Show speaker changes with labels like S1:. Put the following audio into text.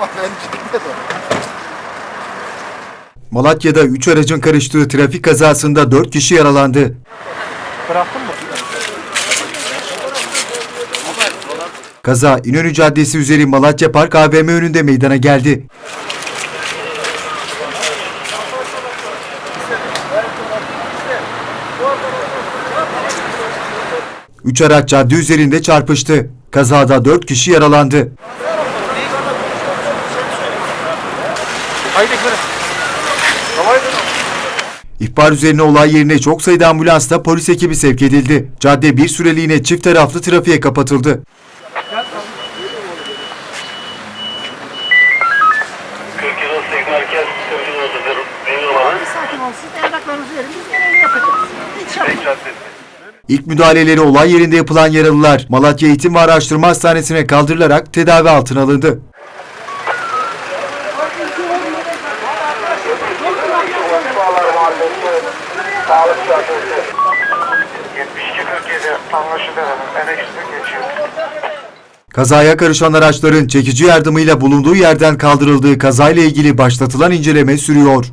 S1: Ama ben çekmedim.
S2: Malatya'da 3 aracın karıştığı trafik kazasında 4 kişi yaralandı.
S3: Bıraktın mı?
S2: Kaza İnönü Caddesi üzeri Malatya Park AVM önünde meydana geldi. Üç araç cadde üzerinde çarpıştı. Kazada dört kişi yaralandı.
S3: Haydi gidelim. Havaydı.
S2: İhbar üzerine olay yerine çok sayıda ambulansla polis ekibi sevk edildi. Cadde bir süreliğine çift taraflı trafiğe kapatıldı. İlk müdahaleleri olay yerinde yapılan yaralılar Malatya Eğitim ve Araştırma Hastanesi'ne kaldırılarak tedavi altına alındı.
S4: Mahallesi Sağlık Caddesi 7247 anlaşıldı geçiyor.
S2: Kazaya karışan araçların çekici yardımıyla bulunduğu yerden kaldırıldığı kazayla ilgili başlatılan inceleme sürüyor.